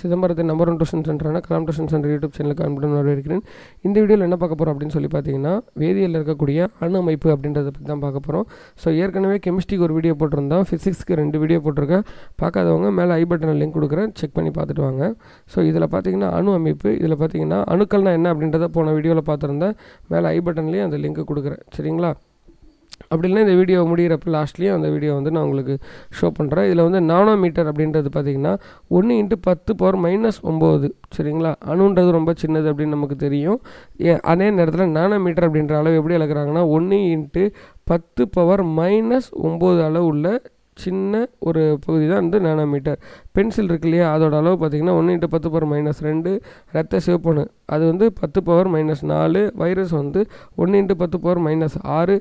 சிதம்பரத்தின் number one tuition சென்டரான Kalam tuition centre YouTube சேனலுக்கு அன்புடன் வரவேற்கிறேன். இந்த வீடியோவில் என்ன பார்க்க போகிறோம் அப்படின்னு சொல்லி பார்த்தீங்கன்னா வேதியியலில் இருக்கக்கூடிய அணு அமைப்பு அப்படின்றத பற்றி தான் பார்க்க போகிறோம் ஸோ ஏற்கனவே கெமிஸ்ட்ரிக்கு ஒரு வீடியோ போட்டிருந்தோம். ஃபிசிக்ஸ்க்கு ரெண்டு வீடியோ போட்டிருக்கேன். பார்க்காதவங்க மேலே ஐ பட்டனில் லிங்க் கொடுக்குறேன். செக் பண்ணி பார்த்துட்டு வாங்க. ஸோ இதில் பார்த்தீங்கன்னா அணு அமைப்பு இதில் பார்த்தீங்கன்னா அணுக்கள்னா என்ன அப்படின்றத போன வீடியோவில் பார்த்துருந்தேன். மேலே ஐ பட்டன்லேயும் அந்த லிங்க் கொடுக்குறேன். சரிங்களா? அப்படி இல்லைனா இந்த வீடியோ முடிகிறப்ப லாஸ்ட்லேயும் அந்த வீடியோ வந்து நான் உங்களுக்கு ஷோ பண்ணுறேன் இதில் வந்து நானோமீட்டர் அப்படின்றது பார்த்திங்கன்னா ஒன்று இன்ட்டு பத்து பவர் மைனஸ் ஒம்பது சரிங்களா? அணுன்றது ரொம்ப சின்னது அப்படின்னு நமக்கு தெரியும். ஏ- அதே நேரத்தில் நானோமீட்டர் அப்படின்ற அளவு எப்படி அளக்குறாங்கன்னா ஒன்று இன்ட்டு பத்து பவர் மைனஸ் ஒம்பது அளவு உள்ள சின்ன ஒரு பகுதி தான் வந்து நானோமீட்டர் பென்சில் இருக்கு இல்லையா? அதோட அளவு பார்த்திங்கன்னா ஒன்று இன்ட்டு பத்து பவர் மைனஸ் ரெண்டு ரத்த சிவப்பணு அது வந்து பத்து பவர் மைனஸ் நாலு வைரஸ் வந்து ஒன்று இன்ட்டு பத்து பவர் மைனஸ் ஆறு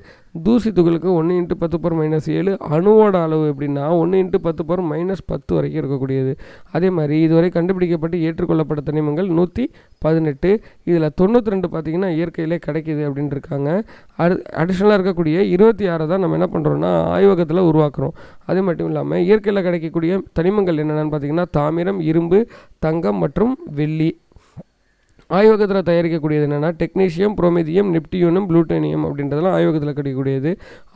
தூசி துகளுக்கு ஒன்று இன்ட்டு பத்து பவர் மைனஸ் ஏழு அணுவோட அளவு எப்படின்னா ஒன்று இன்ட்டு பத்து பவர் மைனஸ் பத்து வரைக்கும் இருக்கக்கூடியது. அதே மாதிரி இதுவரை கண்டுபிடிக்கப்பட்டு ஏற்றுக்கொள்ளப்பட்ட தனிமங்கள் நூற்றி பதினெட்டு. இதில் தொண்ணூற்றி ரெண்டு பார்த்திங்கன்னா இயற்கையிலே கிடைக்கிது அப்படின்னு இருக்காங்க. அடு அடிஷ்னலாக இருக்கக்கூடிய இருபத்தி ஆறை தான் நம்ம என்ன பண்ணுறோம்னா ஆய்வகத்தில் உருவாக்குறோம். அது மட்டும் இல்லாமல் இயற்கையில் கிடைக்கக்கூடிய தனிமங்கள் என்னென்ன பார்த்தீங்கன்னா தாமிரம் இரும்பு தங்கம் மற்றும் வெள்ளி. ஆய்வகத்தில் தயாரிக்கக்கூடியது என்னென்னா டெக்னீஷியம் புரோமிதியம் நிப்டியூனம் ப்ளூட்டோனியம் அப்படின்றதெல்லாம் ஆய்வகத்தில் கிடைக்கக்கூடியது.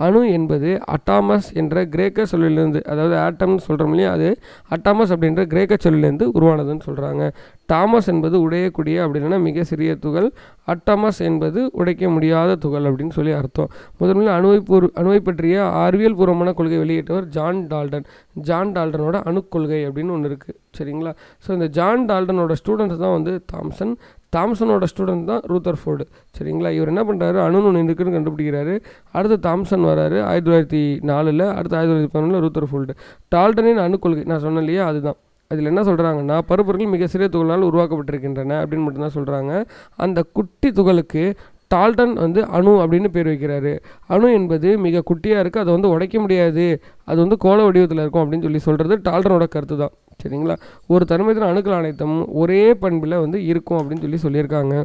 அணு என்பது அட்டாமஸ் என்ற கிரேக்க சொல்லிலிருந்து அதாவது ஆட்டம்னு சொல்கிறோம் இல்லையா அது அட்டாமஸ் அப்படின்ற கிரேக்க சொல்லிலேருந்து உருவானதுன்னு சொல்கிறாங்க டாமஸ் என்பது உடையக்கூடிய அப்படின்னா மிக சிறிய துகள் அட்டாமஸ் என்பது உடைக்க முடியாத துகள் அப்படின்னு சொல்லி அர்த்தம். முதன்மையில் அணுவைப்பூர் அணுவை பற்றிய அறிவியல் பூர்வமான கொள்கை வெளியிட்டவர் ஜான் டால்டன். ஜான் டால்டனோட அணுக்கொள்கை அப்படின்னு ஒன்று இருக்குது சரிங்களா? ஸோ இந்த ஜான் டால்டனோட ஸ்டூடெண்ட்ஸ் தான் வந்து தாம்சன். தாம்சனோட ஸ்டூடெண்ட் தான் ரூத்தர் ஃபோர்டு. சரிங்களா? இவர் என்ன பண்ணுறாரு அணுன்னு ஒன்று இருக்குன்னு கண்டுபிடிக்கிறாரு. அடுத்து தாம்சன் வராரு ஆயிரத்தி தொள்ளாயிரத்தி நாலில் அடுத்து ஆயிரத்தி தொள்ளாயிரத்தி பதினொன்றில் ரூத்தர் ஃபோல்டு டால்டனின் அணுக்கொள்கை நான் சொன்னேன் இல்லையா? அதுதான். அதில் என்ன சொல்கிறாங்கன்னா பருப்பொருட்கள் மிக சிறிய துகளால் உருவாக்கப்பட்டிருக்கின்றன அப்படின்னு மட்டும்தான் சொல்கிறாங்க அந்த குட்டி துகளுக்கு டால்டன் வந்து அணு அப்படின்னு பேர் வைக்கிறாரு. அணு என்பது மிக குட்டியாக இருக்குது அதை வந்து உடைக்க முடியாது. அது வந்து கோல வடிவத்தில் இருக்கும் அப்படின்னு சொல்லி சொல்கிறது டால்டனோட கருத்து தான். சரிங்களா? ஒரு தனிமத்தின் அணுக்கள் அனைத்தும் ஒரே பண்பில் வந்து இருக்கும் அப்படின்னு சொல்லி சொல்லியிருக்காங்க.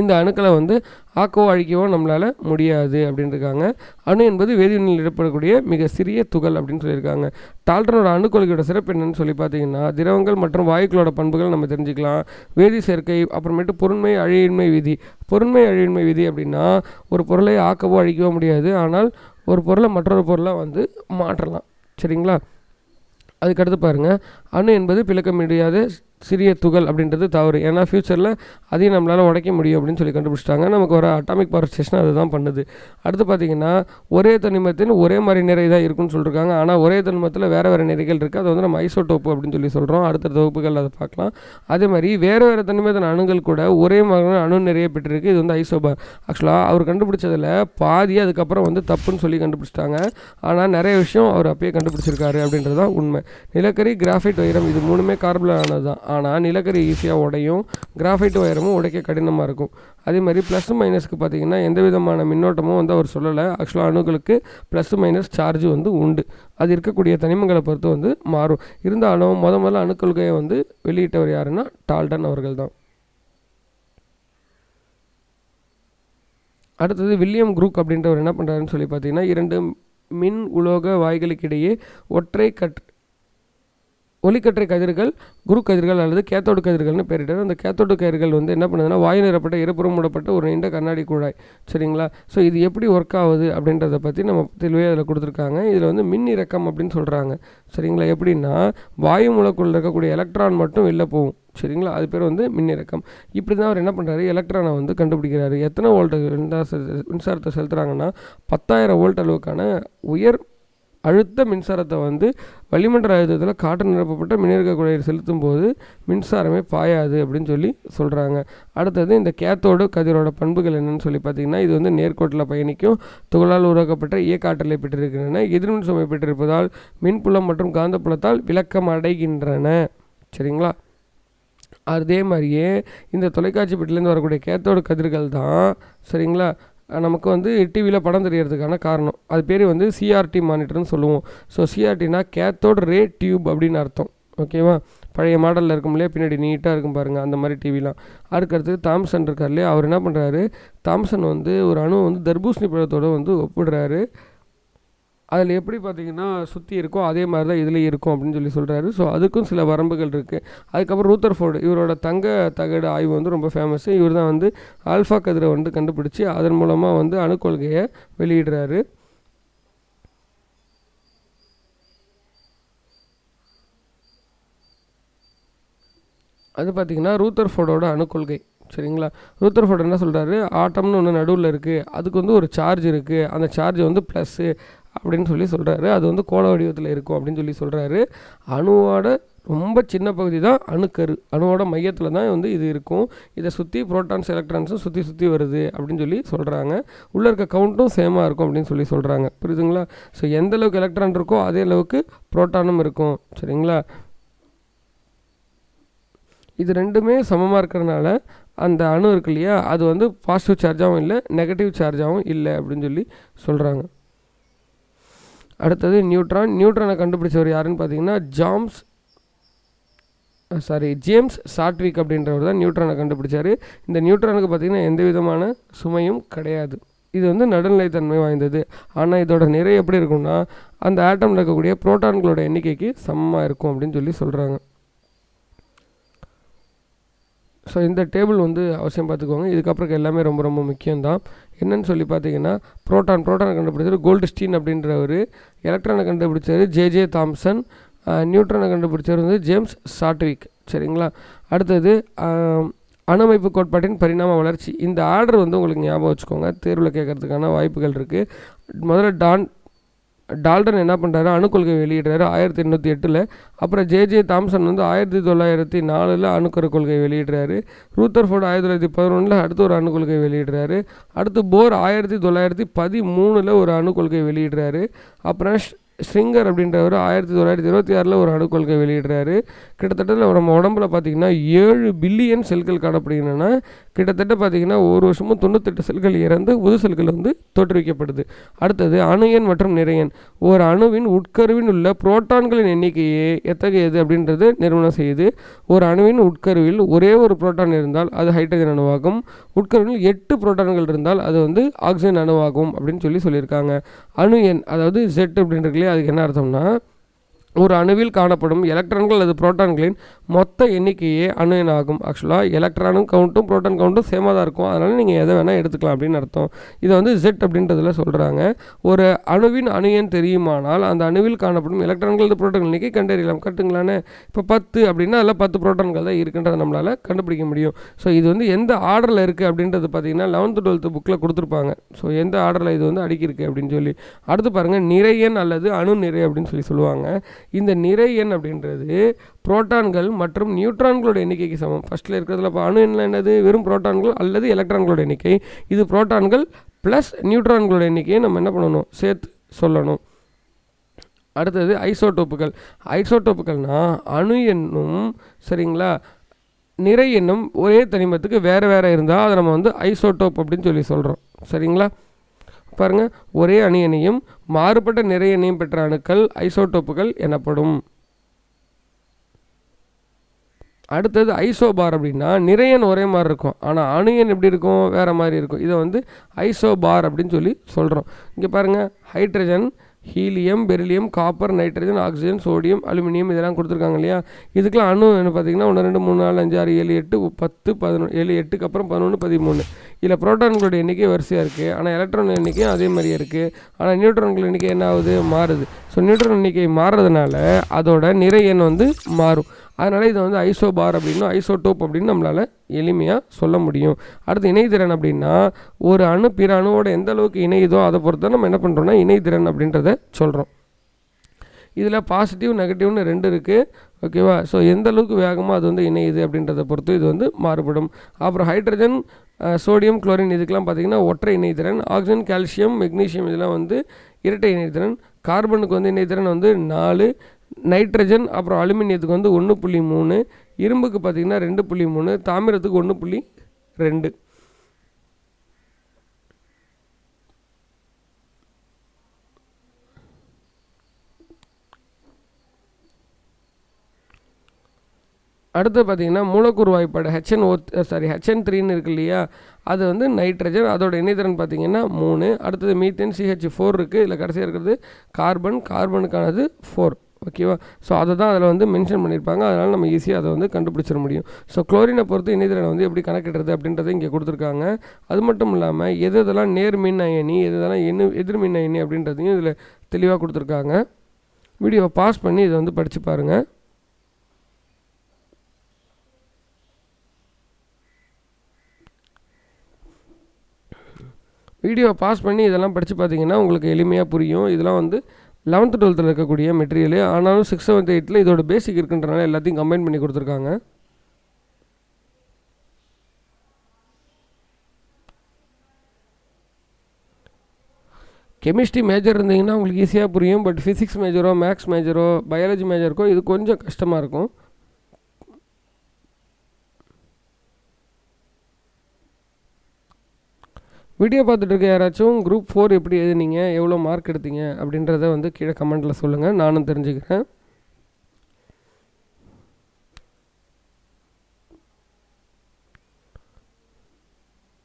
இந்த அணுக்களை வந்து ஆக்கவோ அழிக்கவோ நம்மளால் முடியாது அப்படின்னு இருக்காங்க அணு என்பது வேதிவினையில் இடப்படக்கூடிய மிக சிறிய துகள் அப்படின்னு சொல்லியிருக்காங்க. டால்டனோட அணுக்கொள்கையோட சிறப்பு என்னன்னு சொல்லி பார்த்தீங்கன்னா திரவங்கள் மற்றும் வாயுக்களோட பண்புகள் நம்ம தெரிஞ்சுக்கலாம். வேதி சேர்க்கை அப்புறமேட்டு பொருண்மை அழியின்மை விதி. பொருண்மை அழியின்மை விதி அப்படின்னா ஒரு பொருளை ஆக்கவோ அழிக்கவோ முடியாது. ஆனால் ஒரு பொருளை மற்றொரு பொருளை வந்து மாற்றலாம். சரிங்களா? அதுக்கடுத்து பாருங்கள் அணு என்பது பிளக்க முடியாத சிறிய துகள் அப்படின்றது தவறு. ஏன்னா ஃப்யூச்சரில் அதையும் நம்மளால் உடைக்க முடியும் அப்படின்னு சொல்லி கண்டுபிடிச்சிட்டாங்க. நமக்கு ஒரு அட்டாமிக் பவர் ஸ்டேஷன் அதுதான் பண்ணுது. அடுத்து பார்த்தீங்கன்னா ஒரே தனிமத்தின் ஒரே மாதிரி நிறை தான் இருக்குன்னு சொல்லியிருக்காங்க ஆனால் ஒரே தனிமத்தில் வேறு வேறு நிறைகள் இருக்குது அது வந்து நம்ம ஐசோடோப்பு அப்படின்னு சொல்லி சொல்கிறோம் அடுத்த தொகுப்புகள் அதை பார்க்கலாம். அதே மாதிரி வேறு வேறு தனிமத்தின் அணுகள் கூட ஒரே மாதிரி அணு நிறைய பெற்றிருக்கு. இது வந்து ஐசோபார் ஆக்சுவலாக அவர் கண்டுபிடிச்சதில் பாதி அதுக்கப்புறம் வந்து தப்புன்னு சொல்லி கண்டுபிடிச்சிட்டாங்க. ஆனால் நிறைய விஷயம் அவர் அப்பயே கண்டுபிடிச்சிருக்காரு அப்படின்றது தான் உண்மை. நிலக்கரி கிராஃபைட் வைரம் இது மூணுமே கார்பன் ஆனது தான் ஆனால் நிலக்கரி ஈஸியாக உடையும் கிராஃபைட் ஒயரமும் உடைக்க கடினமாக இருக்கும். அதே மாதிரி ப்ளஸ் மைனஸ்க்கு பார்த்தீங்கன்னா எந்த விதமான மின்னோட்டமும் வந்து அவர் சொல்லலை. ஆக்சுவலாக அணுக்களுக்கு ப்ளஸ் மைனஸ் சார்ஜ் வந்து உண்டு. அது இருக்கக்கூடிய தனிமங்களை பொறுத்து வந்து மாறும். இருந்தாலும் முத முதல்ல அணுக்கொள்கையை வந்து வெளியிட்டவர் யாருன்னா டால்டன் அவர்கள் தான் அடுத்தது வில்லியம் குரூக் அப்படின்றவர் என்ன பண்ணுறாருன்னு சொல்லி பார்த்தீங்கன்னா இரண்டு மின் உலோக வாய்களுக்கிடையே ஒற்றை கட் ஒளிக்கற்றை கதிர்கள் குரு கதிர்கள் அல்லது கேத்தோடு கதிர்கள்னு பெயரிட்டார் அந்த கேத்தோடு கதிர்கள் வந்து என்ன பண்ணுதுன்னா வாயு நிறப்பட்ட இருபுறம் மூடப்பட்ட ஒரு நீண்ட கண்ணாடி குழாய். சரிங்களா? ஸோ இது எப்படி ஒர்க் ஆகுது அப்படின்றத பற்றி நம்ம தெளிவாக அதில் கொடுத்துருக்காங்க. இதில் வந்து மின் இறக்கம் அப்படின்னு சொல்கிறாங்க சரிங்களா? எப்படின்னா வாயு மூலக்குள்ள இருக்கக்கூடிய எலக்ட்ரான் மட்டும் வெளில போகும். சரிங்களா? அது பேர் வந்து மின்னிறக்கம் இப்படி தான் அவர் என்ன பண்ணுறாரு எலக்ட்ரானை வந்து கண்டுபிடிக்கிறாரு. எத்தனை வோல்ட் மின்சாரத்தை செலுத்துகிறாங்கன்னா பத்தாயிரம் வோல்ட் அளவுக்கான உயர் அழுத்த மின்சாரத்தை வந்து வளிமண்டல அழுத்தத்தில் காற்று நிரப்பப்பட்ட மின்னிறக்க குழாயில் செலுத்தும் போது மின்சாரமே பாயாது அப்படின்னு சொல்லி சொல்கிறாங்க அடுத்தது இந்த கேத்தோடு கதிரோட பண்புகள் என்னென்னு சொல்லி பார்த்தீங்கன்னா இது வந்து நேர்கோட்டில் பயணிக்கும் துகளால் உருவாக்கப்பட்ட இயக்காற்றலை பெற்றிருக்கின்றன. எதிர்மின் சுமை பெற்றிருப்பதால் மின்புலம் மற்றும் காந்தப்புலத்தால் விளக்கம் அடைகின்றன. சரிங்களா? அதே மாதிரியே இந்த தொலைக்காட்சி பெட்டிலேருந்து வரக்கூடிய கேத்தோடு கதிர்கள் தான் சரிங்களா? நமக்கு வந்து டிவியில் படம் தெரியறதுக்கான காரணம். அது பேர் வந்து சிஆர்டி மானிட்டர்னு சொல்லுவோம். ஸோ சிஆர்டினா கேத்தோட் ரே டியூப் அப்படின்னு அர்த்தம். ஓகேவா பழைய மாடலில் இருக்கும் இல்லையா? பின்னாடி நீட்டாக இருக்கும் பாருங்கள் அந்த மாதிரி டிவிலாம் அதுக்கடுத்து தாம்சன் இருக்கார் இல்லையா? அவர் என்ன பண்ணுறாரு தாம்சன் வந்து ஒரு அணு வந்து தர்பூசணி பழத்தோட வந்து ஒப்பிடுறாரு. அதில் எப்படி பார்த்தீங்கன்னா சுற்றி இருக்கோ அதே மாதிரி தான் இதுலேயும் இருக்கும் அப்படின்னு சொல்லி சொல்கிறாரு. ஸோ அதுக்கும் சில வரம்புகள் இருக்குது அதுக்கப்புறம் ரூத்தர்ஃபோர்டு இவரோட தங்க தகடு ஆய்வு வந்து ரொம்ப ஃபேமஸ்ஸு இவர் தான் வந்து ஆல்ஃபா கதிரை வந்து கண்டுபிடிச்சி அதன் மூலமாக வந்து அணுக்கொள்கையை வெளியிடுறாரு. அது பார்த்திங்கன்னா ரூத்தர்ஃபோர்டோட அணுக்கொள்கை சரிங்களா? ரூத்தர்ஃபோர்ட் என்ன சொல்கிறாரு ஆட்டம்னு ஒன்று நடுவில் இருக்குது அதுக்கு வந்து ஒரு சார்ஜ் இருக்குது அந்த சார்ஜ் வந்து ப்ளஸ்ஸு அப்படின்னு சொல்லி சொல்கிறாரு அது வந்து கோள வடிவத்தில் இருக்கும் அப்படின்னு சொல்லி சொல்கிறாரு அணுவோட ரொம்ப சின்ன பகுதி தான் அணுக்கரு. அணுவோட மையத்தில் தான் வந்து இது இருக்கும். இதை சுற்றி ப்ரோட்டான்ஸ் எலக்ட்ரான்ஸும் சுற்றி சுற்றி வருது அப்படின்னு சொல்லி சொல்கிறாங்க உள்ளே இருக்க கவுண்ட்டும் சேமாக இருக்கும் அப்படின்னு சொல்லி சொல்கிறாங்க புரியுதுங்களா? ஸோ எந்த அளவுக்கு எலக்ட்ரான் இருக்கோ அதே அளவுக்கு ப்ரோட்டானும் இருக்கும். சரிங்களா? இது ரெண்டுமே சமமாக இருக்கிறனால அந்த அணு இருக்கு இல்லையா? அது வந்து பாசிட்டிவ் சார்ஜாகவும் இல்லை நெகட்டிவ் சார்ஜாகவும் இல்லை அப்படின்னு சொல்லி சொல்கிறாங்க அடுத்தது நியூட்ரான். நியூட்ரானை கண்டுபிடிச்சவர் யாருன்னு பார்த்தீங்கன்னா ஜாம்ஸ் சாரி ஜேம்ஸ் சாட்விக் அப்படின்றவர் தான் நியூட்ரானை கண்டுபிடிச்சார். இந்த நியூட்ரானுக்கு பார்த்திங்கன்னா எந்த விதமான சுமையும் கிடையாது. இது வந்து நடுநிலைத்தன்மை வாய்ந்தது. ஆனால் இதோட நிறை எப்படி இருக்கும்னா அந்த ஆட்டமில் இருக்கக்கூடிய புரோட்டான்களோட எண்ணிக்கைக்கு சமமாக இருக்கும் அப்படின்னு சொல்லி சொல்கிறாங்க ஸோ இந்த டேபிள் வந்து அவசியம் பார்த்துக்கோங்க. இதுக்கப்புறம் எல்லாமே ரொம்ப ரொம்ப முக்கியம்தான். என்னன்னு சொல்லி பார்த்தீங்கன்னா ப்ரோட்டான் ப்ரோட்டானை கண்டுபிடிச்சது கோல்டு ஸ்டீன் அப்படின்றவர் எலக்ட்ரானை கண்டுபிடிச்சவர் ஜே ஜே தாம்சன் நியூட்ரானை கண்டுபிடிச்சவர் வந்து ஜேம்ஸ் சாட்விக் சரிங்களா? அடுத்தது அணமைப்பு கோட்பாட்டின் பரிணாம வளர்ச்சி. இந்த ஆர்டர் வந்து உங்களுக்கு ஞாபகம் வச்சுக்கோங்க. தேர்வில் கேட்கறதுக்கான வாய்ப்புகள் இருக்குது முதல்ல டான் டால்டன் என்ன பண்ணுறாரு அணுக்கொள்கை வெளியிடுறாரு ஆயிரத்தி எண்ணூற்றி எட்டில். அப்புறம் ஜே ஜே தாம்சன் வந்து ஆயிரத்தி தொள்ளாயிரத்தி நாலில் அணுக்கரு கொள்கை வெளியிடுறாரு. ரூத்தர்ஃபோர்டு ஆயிரத்தி தொள்ளாயிரத்தி பதினொன்றில் அடுத்து ஒரு அணுக்கொள்கை வெளியிடுறாரு. அடுத்து போர் ஆயிரத்தி தொள்ளாயிரத்தி பதிமூணில் ஒரு அணுக்கொள்கை வெளியிடுறாரு. அப்புறம் ஸ்ரிங்கர் அப்படின்றவர் ஆயிரத்தி தொள்ளாயிரத்தி இருபத்தி ஆறில் ஒரு அணுக்கொள்கை வெளியிடுறாரு. கிட்டத்தட்ட நம்ம உடம்புல பார்த்திங்கன்னா ஏழு பில்லியன் செல்கள் காணப்படுகின்றன. கிட்டத்தட்ட பார்த்திங்கன்னா ஒரு வருஷமும் தொண்ணூத்தெட்டு செல்கள் இறந்து புது செல்கள் வந்து தோற்றுவிக்கப்படுது. அடுத்தது அணுயன் மற்றும் நிறையன் ஒரு அணுவின் உட்கருவின் உள்ள புரோட்டான்களின் எண்ணிக்கையே எத்தகையது அப்படின்றது நிறுவனம் செய்யுது. ஒரு அணுவின் உட்கருவில் ஒரே ஒரு புரோட்டான் இருந்தால் அது ஹைட்ரஜன் அணுவாகும். உட்கருவில் எட்டு புரோட்டான்கள் இருந்தால் அது வந்து ஆக்சிஜன் அணுவாகும் அப்படின்னு சொல்லி சொல்லியிருக்காங்க. அணு எண் அதாவது ஜெட் அப்படின்றது அதுக்கு என்ன அர்த்தம்னா ஒரு அணுவில் காணப்படும் எலக்ட்ரான்கள் அல்லது புரோட்டான்களின் மொத்த எண்ணிக்கையே அணு ஆகும் ஆக்சுவலாக எலக்ட்ரானும் கவுண்ட்டும் புரோட்டான் கவுண்ட்டும் சேமாக தான் இருக்கும். அதனால் நீங்கள் எதை வேணால் எடுத்துக்கலாம் அப்படின்னு அர்த்தம். இதை வந்து ஜெட் அப்படின்றதுல சொல்கிறாங்க ஒரு அணுவின் அணு எண் தெரியுமானால் அந்த அணுவில் காணப்படும் எலக்ட்ரான்கள் அல்லது புரோட்டான் எண்ணிக்கை கண்டறியலாம். கட்டுங்களானே? இப்போ பத்து அப்படின்னா அதில் பத்து புரோட்டான்கள் தான் இருக்குன்றதை நம்மளால் கண்டுபிடிக்க முடியும். ஸோ இது வந்து எந்த ஆர்டரில் இருக்குது அப்படின்றது பார்த்தீங்கன்னா லெவன்த்து டுவெல்த்து புக்கில் கொடுத்துருப்பாங்க. ஸோ எந்த ஆர்டரில் இது வந்து அடிக்கிருக்கு அப்படின்னு சொல்லி. அடுத்து பாருங்கள் நிறையன் அல்லது அணு நிறை அப்படின்னு சொல்லி சொல்லுவாங்க. இந்த நிறை எண் அப்படின்றது புரோட்டான்கள் மற்றும் நியூட்ரான்களோட எண்ணிக்கைக்கு சமம். ஃபஸ்ட்டில் இருக்கிறதுல இப்போ அணு எண்ணில் என்னது? வெறும் புரோட்டான்கள் அல்லது எலக்ட்ரான்களோட எண்ணிக்கை. இது புரோட்டான்கள் ப்ளஸ் நியூட்ரான்களோட எண்ணிக்கையை நம்ம என்ன பண்ணணும்? சேர்த்து சொல்லணும். அடுத்தது ஐசோடோப்புகள். ஐசோடோப்புகள்னால் அணு எண்ணும் சரிங்களா? நிறை எண்ணும் ஒரே தனிமத்துக்கு வேறு வேறு இருந்தால் அதை நம்ம வந்து ஐசோடோப் அப்படின்னு சொல்லி சொல்கிறோம் சரிங்களா? பாருங்கள் ஒரே அணியனையும் மாறுபட்ட நிறை எண்ணையும் பெற்ற அணுக்கள் ஐசோடோப்புகள் எனப்படும். அடுத்தது ஐசோபார் அப்படின்னா நிறையன் ஒரே மாதிரி இருக்கும். ஆனால் அணுயன் எப்படி இருக்கும்? வேறு மாதிரி இருக்கும். இதை வந்து ஐசோபார் அப்படின்னு சொல்லி சொல்கிறோம் இங்கே பாருங்கள் hydrogen helium beryllium copper nitrogen oxygen sodium aluminium இதெல்லாம் கொடுத்துருக்காங்க இல்லையா? இதுக்கெலாம் அணு என்ன பார்த்தீங்கன்னா ஒன்று ரெண்டு மூணு நாலு அஞ்சு ஆறு ஏழு எட்டு பத்து பதினொன்று ஏழு எட்டுக்கு அப்புறம் பதினொன்று பதிமூணு. இதில் புரோட்டான்களோட எண்ணிக்கை வரிசையாக இருக்குது ஆனால் எலக்ட்ரான் எண்ணிக்கையும் அதே மாதிரியே இருக்குது ஆனால் நியூட்ரான்கள் எண்ணிக்கை என்ன ஆகுது? மாறுது. ஸோ நியூட்ரான் எண்ணிக்கை மாறுறதுனால அதோட நிறை எண் வந்து மாறும். அதனால் இதை வந்து ஐசோபார் அப்படின்னும் ஐசோடோப் அப்படின்னு நம்மளால் எளிமையாக சொல்ல முடியும். அடுத்து இணைதிறன் அப்படின்னா ஒரு அணு பிற அணுவோட எந்த அளவுக்கு இணையுதோ அதை பொறுத்து நம்ம என்ன பண்ணுறோம்னா இணைதிறன் அப்படின்றத சொல்கிறோம் இதில் பாசிட்டிவ் நெகட்டிவ்னு ரெண்டு இருக்குது ஓகேவா ஸோ எந்த அளவுக்கு வேகமாக அது வந்து இணையுது அப்படின்றத பொறுத்து இது வந்து மாறுபடும். அப்புறம் ஹைட்ரஜன் சோடியம் குளோரின் இதுக்கெலாம் பார்த்திங்கன்னா ஒற்றை இணைதிறன். ஆக்சிஜன் கால்சியம் மெக்னீஷியம் இதெல்லாம் வந்து இரட்டை இணைதிறன். கார்பனுக்கு வந்து இணைதிறன் வந்து நாலு. நைட்ரஜன் அப்புறம் அலுமினியத்துக்கு வந்து ஒன்று புள்ளி மூணு இரும்புக்கு பார்த்திங்கன்னா ரெண்டு புள்ளி மூணு தாமிரத்துக்கு ஒன்று புள்ளி ரெண்டு. அடுத்து பார்த்தீங்கன்னா மூலக்கூறு வாய்ப்பாடு ஹெச்என் ஓ சாரி ஹெச்என் த்ரீன்னு இருக்கு இல்லையா? அது வந்து நைட்ரஜன் அதோட இணைதிறன் பார்த்தீங்கன்னா மூணு. அடுத்தது மீத்தேன் சிஹெச் ஃபோர் இருக்குது இதில் கடைசியாக இருக்கிறது கார்பன் கார்பனுக்கானது ஃபோர் ஓகேவா ஸோ அதை தான் அதில் வந்து மென்ஷன் பண்ணியிருப்பாங்க அதனால் நம்ம ஈஸியாக அதை வந்து கண்டுபிடிச்சிட முடியும். ஸோ குளோரினை பொறுத்து இணைதிறனை வந்து எப்படி கணக்கிடுறது அப்படின்றத இங்கே கொடுத்துருக்காங்க. அது மட்டும் இல்லாமல் எது இதெல்லாம் நேர் மின் அயனி எது எதெல்லாம் எண்ணு எதிர் மின் அயனி அப்படின்றதையும் இதில் தெளிவாக கொடுத்துருக்காங்க. வீடியோவை பாஸ் பண்ணி இதை வந்து படித்து பாருங்கள் வீடியோவை பாஸ் பண்ணி இதெல்லாம் படித்து பார்த்தீங்கன்னா உங்களுக்கு எளிமையாக புரியும். இதெல்லாம் வந்து லெவன்த்து டுவெல்த்தில் இருக்கக்கூடிய மெட்டீரியலு ஆனாலும் சிக்ஸ் செவன்த் எயிட்டில் இதோட பேசிக் இருக்குன்றனால எல்லாத்தையும் கம்பைன் பண்ணி கொடுத்துருக்காங்க. கெமிஸ்ட்ரி மேஜர் இருந்தீங்கன்னா உங்களுக்கு ஈஸியாக புரியும் பட் ஃபிசிக்ஸ் மேஜரோ மேக்ஸ் மேஜரோ பயாலஜி மேஜருக்கோ இது கொஞ்சம் கஷ்டமாக இருக்கும். வீடியோ பார்த்துட்டு இருக்க யாராச்சும் குரூப் ஃபோர் எப்படி எழுதுனீங்க எவ்வளோ மார்க் எடுத்தீங்க அப்படின்றத வந்து கீழே கமெண்ட்டில் சொல்லுங்கள் நானும் தெரிஞ்சுக்கிறேன்.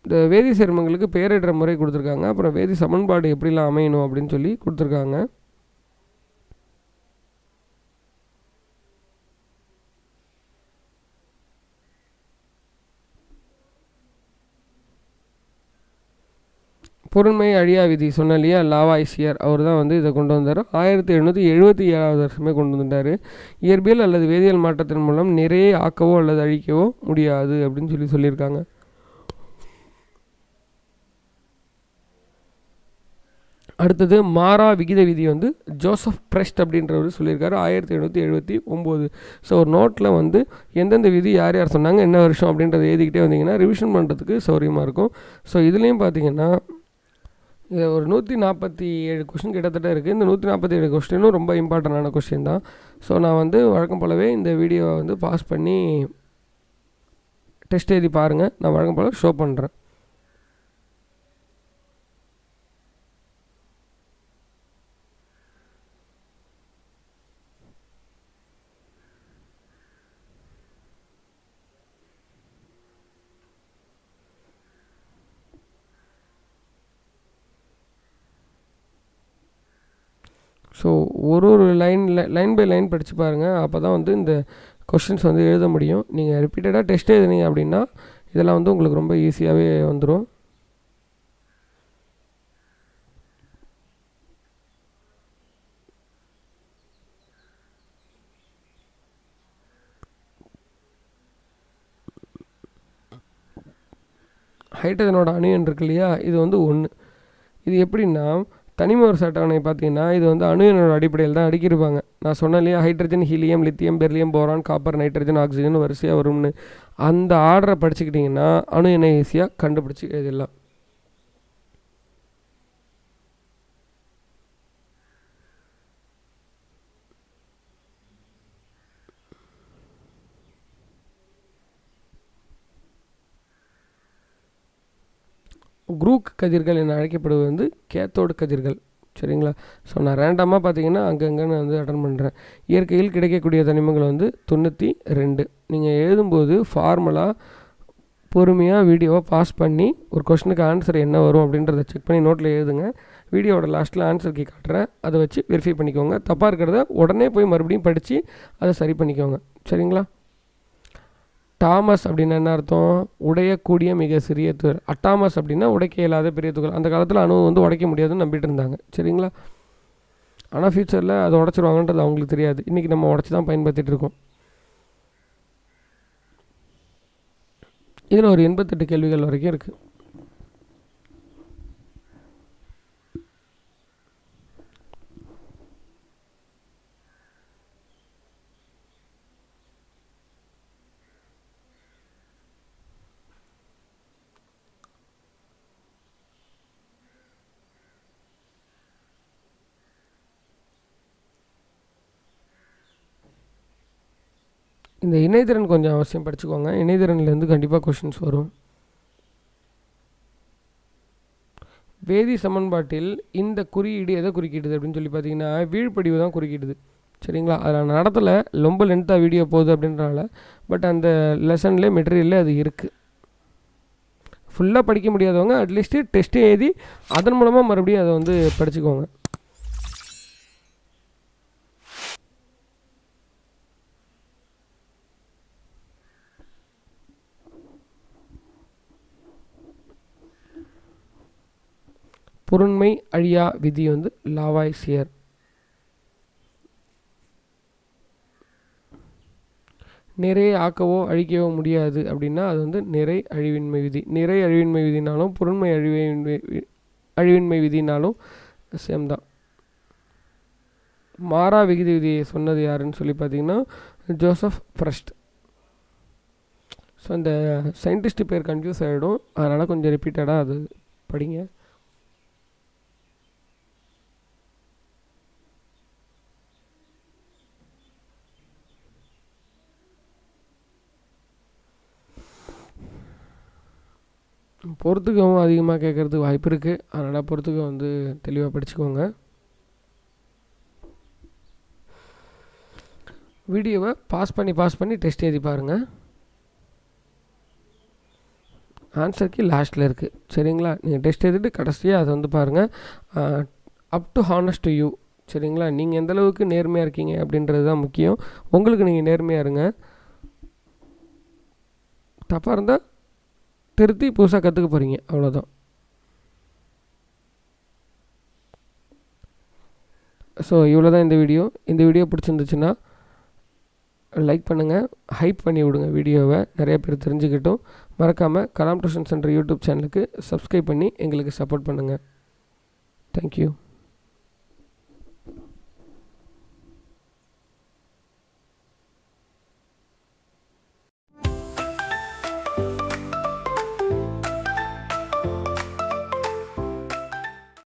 இந்த வேதி சேர்மங்களுக்கு பெயரிடுற முறை கொடுத்துருக்காங்க. அப்புறம் வேதி சமன்பாடு எப்படிலாம் அமையணும் அப்படின்னு சொல்லி கொடுத்துருக்காங்க. பொருண்மை அழியா விதி சொன்ன இல்லையா? லாவாய்சியர் அவர் தான் வந்து இதை கொண்டு வந்தார். ஆயிரத்தி எழுநூற்றி எழுபத்தி ஏழாவது வருஷமே கொண்டு வந்துட்டார் இயற்பியல் அல்லது வேதியியல் மாற்றத்தின் மூலம் நிறைய ஆக்கவோ அல்லது அழிக்கவோ முடியாது அப்படின்னு சொல்லி சொல்லியிருக்காங்க. அடுத்தது மாறா விகித விதி வந்து ஜோசப் பிரஸ்ட் அப்படின்றவர் சொல்லியிருக்காரு. ஆயிரத்தி எழுநூற்றி எழுபத்தி ஒம்பது. ஸோ ஒரு நோட்டில் வந்து எந்தெந்த விதி யார் யார் சொன்னாங்க என்ன வருஷம் அப்படின்றத எழுதிக்கிட்டே வந்தீங்கன்னா ரிவிஷன் பண்ணுறதுக்கு சௌரியமாக இருக்கும். ஸோ இதுலேயும் பார்த்தீங்கன்னா ஒரு நூற்றி நாற்பத்தி ஏழு கொஷின் கிட்டத்தட்ட இருக்குது இந்த நூற்றி நாற்பத்தி ஏழு கொஸ்டினும் ரொம்ப இம்பார்ட்டண்டான கொஸ்டின் தான். ஸோ நான் வந்து வழக்கம் போலவே இந்த வீடியோவை வந்து பாஸ் பண்ணி டெஸ்ட் எழுதி பாருங்கள் நான் வழக்கம் போல் ஷோ பண்ணுறேன் ஸோ ஒரு ஒரு லைன் லைன் பை லைன் படித்து பாருங்கள் அப்போ தான் வந்து இந்த கொஷின்ஸ் வந்து எழுத முடியும். நீங்கள் ரிப்பீட்டடாக டெஸ்ட் எழுதுனீங்க அப்படின்னா இதெல்லாம் வந்து உங்களுக்கு ரொம்ப ஈஸியாகவே வந்துடும் ஹைட்ரஜனோட அணு இருக்கு இல்லையா? இது வந்து ஒன்று இது எப்படின்னா தனிமவர் அட்டவணை பார்த்தீங்கன்னா இது வந்து அணு எண்ணோட அடிப்படையில் தான் அடிக்கிருப்பாங்க நான் சொன்னேன் இல்லையா hydrogen helium lithium beryllium boron copper nitrogen oxygen வரிசையாக வரும்னு. அந்த ஆர்டரை படிச்சுக்கிட்டிங்கன்னா அணு எண்ணெய் ஈஸியாக கண்டுபிடிச்சி எழுதிடலாம். குரூக் கதிர்கள் என அழைக்கப்படுவது வந்து கேத்தோடு கதிர்கள். சரிங்களா? ஸோ நான் ரேண்டமாக பார்த்தீங்கன்னா அங்கங்கே நான் வந்து அட்டன் பண்ணுறேன் இயற்கையில் கிடைக்கக்கூடிய தனிமங்கள் வந்து தொண்ணூற்றி ரெண்டு. நீங்கள் எழுதும்போது ஃபார்மலாக பொறுமையாக வீடியோவை பாஸ் பண்ணி ஒரு கொஷனுக்கு ஆன்சர் என்ன வரும் அப்படின்றத செக் பண்ணி நோட்டில் எழுதுங்க. வீடியோவோட லாஸ்ட்டில் ஆன்சர் கீ காட்டுறேன். அதை வச்சு வெரிஃபை பண்ணிக்கோங்க. தப்பாக இருக்கிறத உடனே போய் மறுபடியும் படித்து அதை சரி பண்ணிக்கோங்க. சரிங்களா? டாமஸ் அப்படின்னா என்ன அர்த்தம்? உடையக்கூடிய மிக சிறிய துகள் அட்டாமஸ் அப்படின்னா உடைக்க இயலாத பெரிய துகள். அந்த காலத்தில் அணு வந்து உடைக்க முடியாதுன்னு நம்பிட்டு இருந்தாங்க. சரிங்களா? ஆனால் ஃப்யூச்சரில் அதை உடச்சிருவாங்கன்றது அவங்களுக்கு தெரியாது. இன்றைக்கி நம்ம உடச்சி தான் பயன்படுத்திகிட்டு இருக்கோம். இதில் ஒரு எண்பத்தெட்டு கேள்விகள் வரைக்கும் இருக்குது இந்த இணையதிறன் கொஞ்சம் அவசியம் படிச்சுக்கோங்க. இணையதிறன்லேருந்து கண்டிப்பாக கொஷின்ஸ் வரும். வேதி சமன்பாட்டில் இந்த குறியீடு எதை குறிக்கிடுது அப்படின்னு சொல்லி பார்த்தீங்கன்னா வீழ்ப்படிவு தான் குறிக்கிடுது. சரிங்களா? அதில் நடத்தலை. ரொம்ப லென்த்தாக வீடியோ போகுது அப்படின்றனால பட் அந்த லெசன்லேயே மெட்டீரியல்லே அது இருக்குது ஃபுல்லாக படிக்க முடியாதவங்க அட்லீஸ்ட்டு டெஸ்ட்டு எழுதி அதன் மூலமாக மறுபடியும் அதை வந்து படிச்சுக்கோங்க. பொருண்மை அழியா விதி வந்து லாவாய்சியர் நிறை ஆக்கவோ அழிக்கவோ முடியாது அப்படின்னா அது வந்து நிறை அழிவின்மை விதி. நிறை அழிவின்மை விதினாலும் பொருண்மை அழிவின்மை அழிவின்மை விதினாலும் சேம் தான். மாறா விகித விதியை சொன்னது யாருன்னு சொல்லி பார்த்தீங்கன்னா ஜோசப் ஃப்ரஸ்ட். ஸோ இந்த சயின்டிஸ்ட் பேர் கன்ஃபியூஸ் ஆகிடும் அதனால் கொஞ்சம் ரிப்பீட்டடாக அது படிங்க. பொறுத்துக்கவும் அதிகமாக கேட்குறதுக்கு வாய்ப்பு இருக்குது அதனால் பொறுத்துக்க வந்து தெளிவாக படிச்சுக்கோங்க. வீடியோவை பாஸ் பண்ணி பாஸ் பண்ணி டெஸ்ட் எழுதி பாருங்கள் ஆன்சர் கீ லாஸ்ட்டில் இருக்குது சரிங்களா? நீங்கள் டெஸ்ட் எழுதிட்டு கடைசியாக அதை வந்து பாருங்கள் up to honest to you சரிங்களா? நீங்கள் எந்தளவுக்கு நேர்மையாக இருக்கீங்க அப்படின்றது தான் முக்கியம். உங்களுக்கு நீங்கள் நேர்மையாக இருங்க. தப்பாக இருந்தால் திருத்தி புதுசாக கற்றுக்க போகிறீங்க அவ்வளோதான் ஸோ இவ்வளோ தான் இந்த வீடியோ இந்த வீடியோ பிடிச்சிருந்துச்சுன்னா லைக் பண்ணுங்கள் ஹைப் பண்ணி விடுங்க வீடியோவை நிறைய பேர் தெரிஞ்சுக்கிட்டும். மறக்காமல் கலாம் டியூஷன் சென்டர் யூடியூப் சேனலுக்கு சப்ஸ்கிரைப் பண்ணி எங்களுக்கு சப்போர்ட் பண்ணுங்கள் தேங்க்யூ